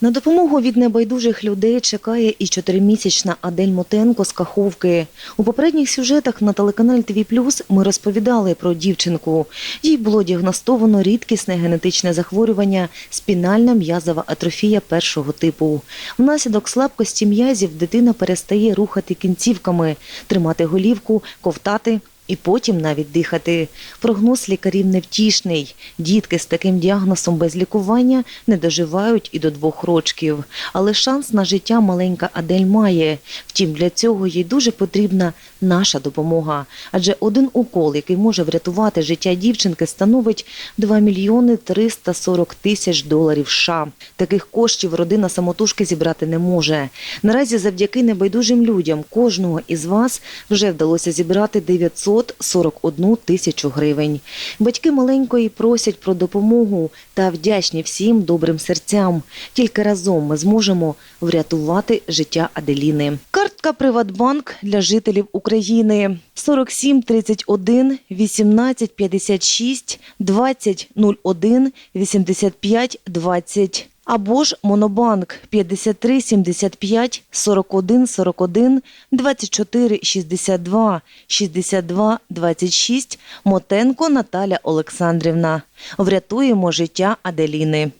На допомогу від небайдужих людей чекає і чотиримісячна Адель Мотенко з Каховки. У попередніх сюжетах на телеканалі ТВ+, ми розповідали про дівчинку. Їй було діагностовано рідкісне генетичне захворювання – спінальна м'язова атрофія першого типу. Внаслідок слабкості м'язів дитина перестає рухати кінцівками, тримати голівку, ковтати і потім навіть дихати. Прогноз лікарів невтішний. Дітки з таким діагнозом без лікування не доживають і до двох рочків. Але шанс на життя маленька Адель має. Втім, для цього їй дуже потрібна наша допомога. Адже один укол, який може врятувати життя дівчинки, становить 2 мільйони 340 тисяч доларів США. Таких коштів родина самотужки зібрати не може. Наразі завдяки небайдужим людям кожного із вас вже вдалося зібрати 941 тисячу гривень. Батьки маленької просять про допомогу та вдячні всім добрим серцям. Тільки разом ми зможемо врятувати життя Аделіни. Картка Приватбанк для жителів України 47 31 18 56 20 01 85 20. Або ж Монобанк 53 75 41 41 24 62 62 26 Мотенко Наталя Олександрівна. Врятуємо життя Аделіни.